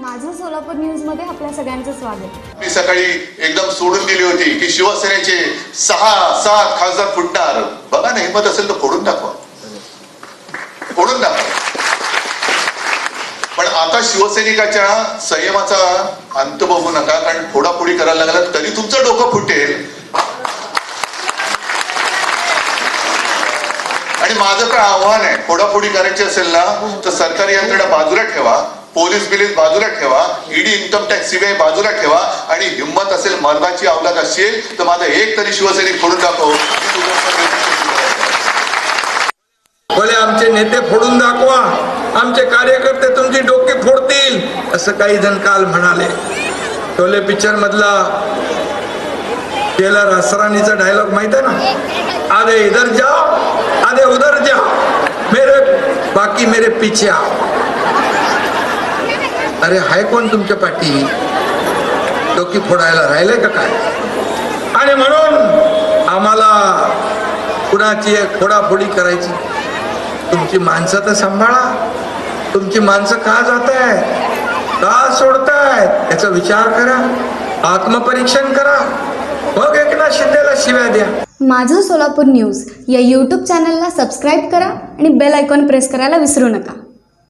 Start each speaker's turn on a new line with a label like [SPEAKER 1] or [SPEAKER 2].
[SPEAKER 1] माझं सोलापूर न्यूजमध्ये आपल्या सगळ्यांचं स्वागत.
[SPEAKER 2] मी सकाळी एकदम सोडून दिली होती की शिवसेनेचे सहा सात खासदार फुटणार. बघा ना हिंमत असेल तर फोडून दाखवा. फोडून दाखवा. पण आता शिवसैनिकाच्या संयमाचा अंत बघू नका कारण फोडाफोडी करायला लागला तरी तुमचं डोकं फुटेल. आणि माझं काय आव्हान आहे फोडाफोडी करायची असेल ना तर सरकारी यंत्रणा बाजूला ठेवा. पोलीस बिलीस बाजूला ठेवा ईडी इन्कम टॅक्स सीबीआय बाजूला ठेवा आणि हिंमत असेल मर्दाची अवलाद असेल तर माझा एक तरी शिवसैनिक फोडून दाखव. भले
[SPEAKER 3] बोले आमचे नेते फोडून दाखवा आमचे कार्यकर्ते तुमची डोके फोडतील असं काही जण काल म्हणाले. टोले पिक्चर मधला टेलर असरानीचा डायलॉग माहीत आहे ना? आधे इधर जाओ आधे उधर जाओ मेरे बाकी मेरे पीछे आओ अरे हाय कोण तुमच्या पाठी? डोकी फोडायला राहिले का काय? आणि म्हणून आम्हाला कुणाची फोडाफोडी करायची? तुमची माणसं तर सांभाळा. तुमची माणसं का जात आहेत का सोडतायत? याचा विचार करा. आत्मपरीक्षण करा. मग एकनाथ शिंदेला शिव्या द्या.
[SPEAKER 1] माझं सोलापूर न्यूज या यूट्यूब चॅनलला सबस्क्राईब करा आणि बेल आयकॉन प्रेस करायला विसरू नका.